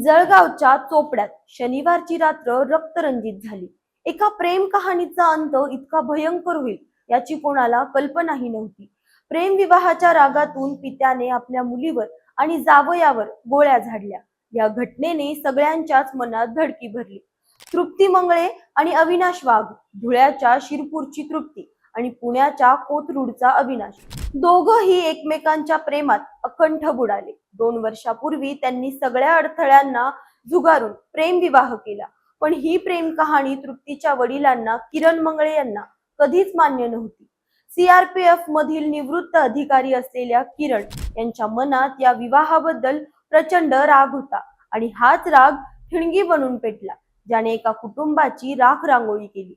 जळगावच्या चोपड्यात शनिवारची रात्र रक्तरंजित झाली. एका प्रेम कहाणीचा अंत इतका भयंकर होईल याची कोणाला कल्पनाही नव्हती. प्रेम विवाहाच्या रागातून पित्याने आपल्या मुलीवर आणि जावयावर गोळ्या झाडल्या. या घटनेने सगळ्यांच्याच मनात धडकी भरली. तृप्ती मंगळे आणि अविनाश वाघ धुळ्याच्या शिरपूरची तृप्ती आणि पुण्याच्या कोथरूडचा अविनाश. दोघंही एकमेकांच्या प्रेमात अकंठ बुडाले. दोन वर्षापूर्वी त्यांनी सगळ्या अडथळ्यांना झुगारून प्रेम विवाह केला. पण ही प्रेम कहाणी तृप्तीच्या वडिलांना किरण मंगळे यांना कधीच मान्य नव्हती. सीआरपीएफ मधील निवृत्त अधिकारी असलेल्या किरण यांच्या मनात या विवाहाबद्दल प्रचंड राग होता आणि हाच राग ठिणगी बनून पेटला ज्याने एका कुटुंबाची राख रांगोळी केली.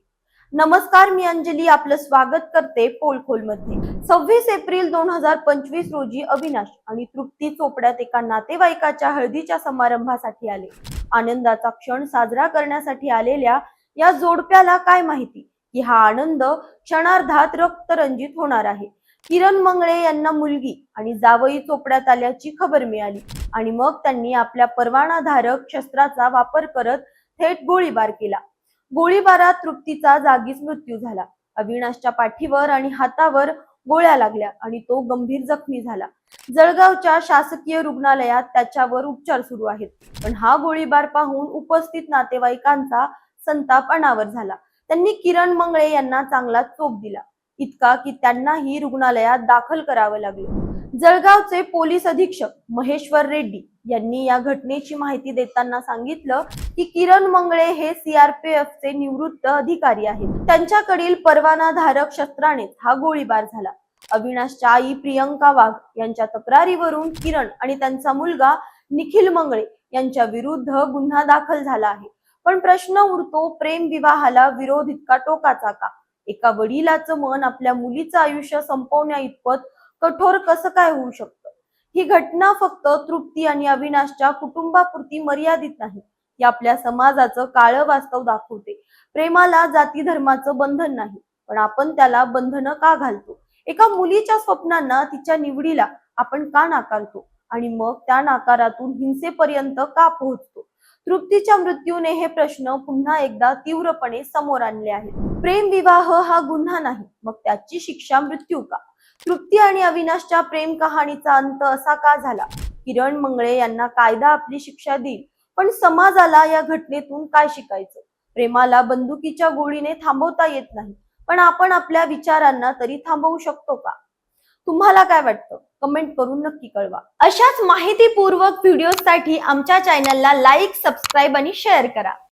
नमस्कार मी अंजली आपलं स्वागत करते पोलखोलमध्ये सव्वीस एप्रिल दोन हजार पंचवीस रोजी अविनाश आणि तृप्ती चोपड्यात एका नातेवाईकाच्या हळदीच्या समारंभासाठी आले. आनंदाचा क्षण साजरा करण्यासाठी आलेल्या या जोडप्याला काय माहिती? की हा आनंद क्षणार्धात रक्तरंजित होणार आहे. किरण मंगळे यांना मुलगी आणि जावई चोपड्यात आल्याची खबर मिळाली आणि मग त्यांनी आपल्या परवानाधारक शस्त्राचा वापर करत थेट गोळीबार केला. गोळीबारात तृप्तीचा जागीच मृत्यू झाला. अविनाशच्या पाठीवर आणि हातावर गोळ्या लागल्या आणि तो गंभीर जखमी झाला. जळगावच्या शासकीय रुग्णालयात त्याच्यावर उपचार सुरू आहेत. पण हा गोळीबार पाहून उपस्थित नातेवाईकांचा संताप अनावर झाला. त्यांनी किरण मंगळे यांना चांगला चोप दिला. इतका की त्यांनाही रुग्णालयात दाखल करावं लागलं. जळगावचे पोलीस अधीक्षक महेश्वर रेड्डी यांनी या घटनेची माहिती देताना सांगितलं की किरण मंगळे हे सीआरपीएफचे निवृत्त अधिकारी आहेत. त्यांच्याकडील परवानाधारक शस्त्राने हा गोळीबार झाला. अविनाशच्या आई प्रियंका वाघ यांच्या तक्रारीवरून किरण आणि त्यांचा मुलगा निखिल मंगळे यांच्या विरुद्ध गुन्हा दाखल झाला आहे. पण प्रश्न उरतो प्रेम विवाहाला विरोध इतका टोकाचा का? एका वडिलाचं मन आपल्या मुलीचं आयुष्य संपवण्या इतपत कठोर कसं काय होऊ शकतं? ही घटना फक्त तृप्ती आणि अविनाशच्या कुटुंबापुरती मर्यादित नाही ही आपल्या समाजाचं काळं वास्तव दाखवते. प्रेमाला जाती धर्माचं बंधन नाही पण आपण त्याला बंधनं का घालतो? एका मुलीच्या स्वप्नांना तिच्या निवडीला आपण का नाकारतो? आणि मग त्या नाकारातून हिंसेपर्यंत का पोहोचतो? तृप्तीच्या मृत्यूने हे प्रश्न पुन्हा एकदा तीव्रपणे समोर आणले आहेत. प्रेम विवाह हा गुन्हा नाही मग त्याची शिक्षा मृत्यू का? तृप्ती आणि अविनाशच्या प्रेम कहाणीचा अंत असा का झाला? किरण मंगळे यांना कायदा आपली शिक्षा देईल पण समाजाला या घटनेतून काय शिकायचं? प्रेमाला बंदुकीच्या गोळीने थांबवता येत नाही पण आपण आपल्या विचारांना तरी थांबवू शकतो का? तुम्हाला काय वाटतं? कमेंट करून नक्की कळवा. अशाच माहितीपूर्वक व्हिडिओसाठी आमच्या चॅनलला लाईक सबस्क्राईब आणि शेअर करा.